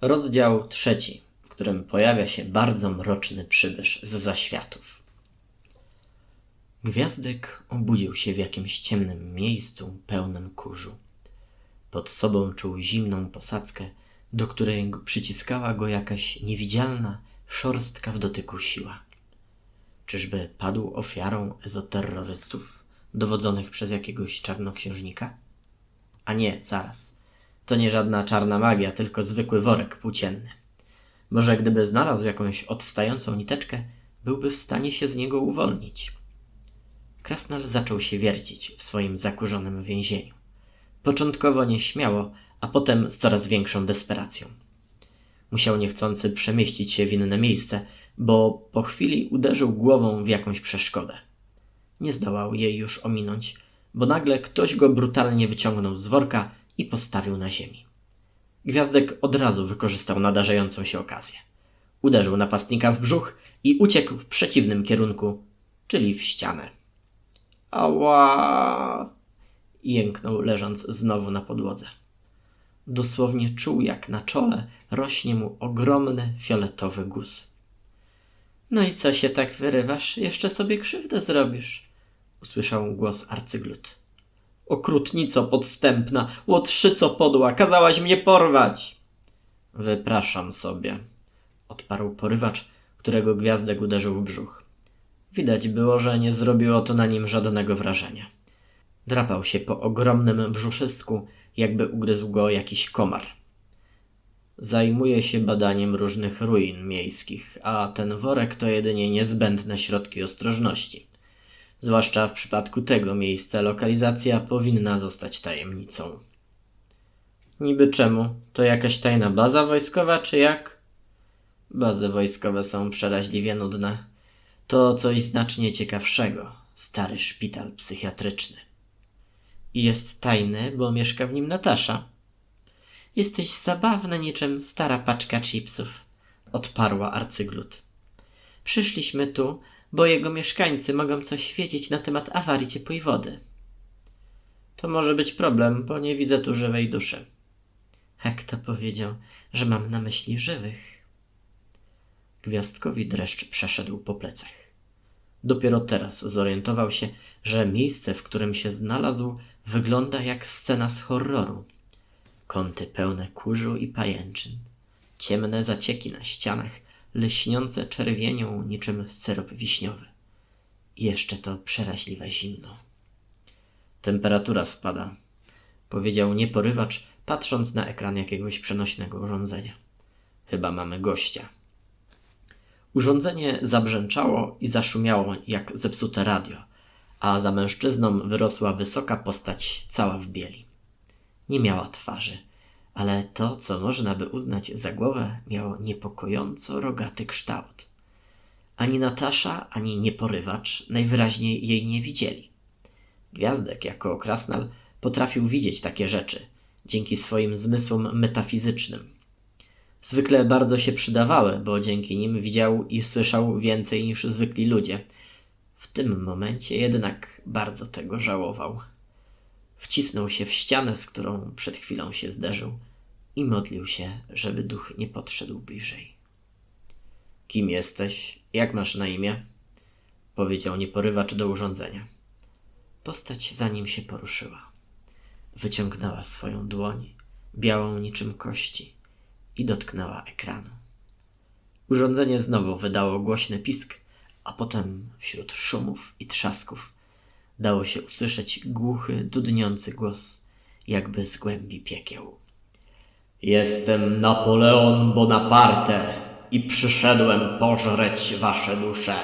Rozdział trzeci, w którym pojawia się bardzo mroczny przybysz z zaświatów. Gwiazdek obudził się w jakimś ciemnym miejscu pełnym kurzu. Pod sobą czuł zimną posadzkę, do której przyciskała go jakaś niewidzialna, szorstka w dotyku siła. Czyżby padł ofiarą ezoterrorystów, dowodzonych przez jakiegoś czarnoksiężnika? A nie, zaraz. To nie żadna czarna magia, tylko zwykły worek płócienny. Może gdyby znalazł jakąś odstającą niteczkę, byłby w stanie się z niego uwolnić. Krasnal zaczął się wiercić w swoim zakurzonym więzieniu. Początkowo nieśmiało, a potem z coraz większą desperacją. Musiał niechcący przemieścić się w inne miejsce, bo po chwili uderzył głową w jakąś przeszkodę. Nie zdołał jej już ominąć, bo nagle ktoś go brutalnie wyciągnął z worka i postawił na ziemi. Gwiazdek od razu wykorzystał nadarzającą się okazję. Uderzył napastnika w brzuch i uciekł w przeciwnym kierunku, czyli w ścianę. Ała! jęknął, leżąc znowu na podłodze. Dosłownie czuł, jak na czole rośnie mu ogromny fioletowy guz. No i co się tak wyrywasz? Jeszcze sobie krzywdę zrobisz, usłyszał głos arcyglut. Okrutnico podstępna, łotrzyco podła, kazałaś mnie porwać. Wypraszam sobie, odparł porywacz, którego gwiazdek uderzył w brzuch. Widać było, że nie zrobiło to na nim żadnego wrażenia. Drapał się po ogromnym brzuszysku, jakby ugryzł go jakiś komar. Zajmuje się badaniem różnych ruin miejskich, a ten worek to jedynie niezbędne środki ostrożności. Zwłaszcza w przypadku tego miejsca lokalizacja powinna zostać tajemnicą. Niby czemu? To jakaś tajna baza wojskowa, czy jak? Bazy wojskowe są przeraźliwie nudne. To coś znacznie ciekawszego. Stary szpital psychiatryczny. I jest tajny, bo mieszka w nim Natasza. Jesteś zabawny niczym stara paczka chipsów, odparła arcyglut. Przyszliśmy tu, bo jego mieszkańcy mogą coś wiedzieć na temat awarii ciepłej wody. To może być problem, bo nie widzę tu żywej duszy. A kto powiedział, że mam na myśli żywych? Gwiazdkowi dreszcz przeszedł po plecach. Dopiero teraz zorientował się, że miejsce, w którym się znalazł, wygląda jak scena z horroru. Kąty pełne kurzu i pajęczyn, ciemne zacieki na ścianach, lśniące czerwienią niczym syrop wiśniowy. I jeszcze to przeraźliwe zimno. Temperatura spada, powiedział nieporywacz, patrząc na ekran jakiegoś przenośnego urządzenia. Chyba mamy gościa. Urządzenie zabrzęczało i zaszumiało jak zepsute radio, a za mężczyzną wyrosła wysoka postać cała w bieli. Nie miała twarzy, ale to, co można by uznać za głowę, miało niepokojąco rogaty kształt. Ani Natasza, ani nieporywacz najwyraźniej jej nie widzieli. Gwiazdek jako krasnal potrafił widzieć takie rzeczy dzięki swoim zmysłom metafizycznym. Zwykle bardzo się przydawały, bo dzięki nim widział i słyszał więcej niż zwykli ludzie. W tym momencie jednak bardzo tego żałował. Wcisnął się w ścianę, z którą przed chwilą się zderzył i modlił się, żeby duch nie podszedł bliżej. Kim jesteś? Jak masz na imię? Powiedział nieporywacz do urządzenia. Postać za nim się poruszyła. Wyciągnęła swoją dłoń, białą niczym kości, i dotknęła ekranu. Urządzenie znowu wydało głośny pisk, a potem wśród szumów i trzasków dało się usłyszeć głuchy, dudniący głos, jakby z głębi piekieł. Jestem Napoleon Bonaparte i przyszedłem pożreć wasze dusze.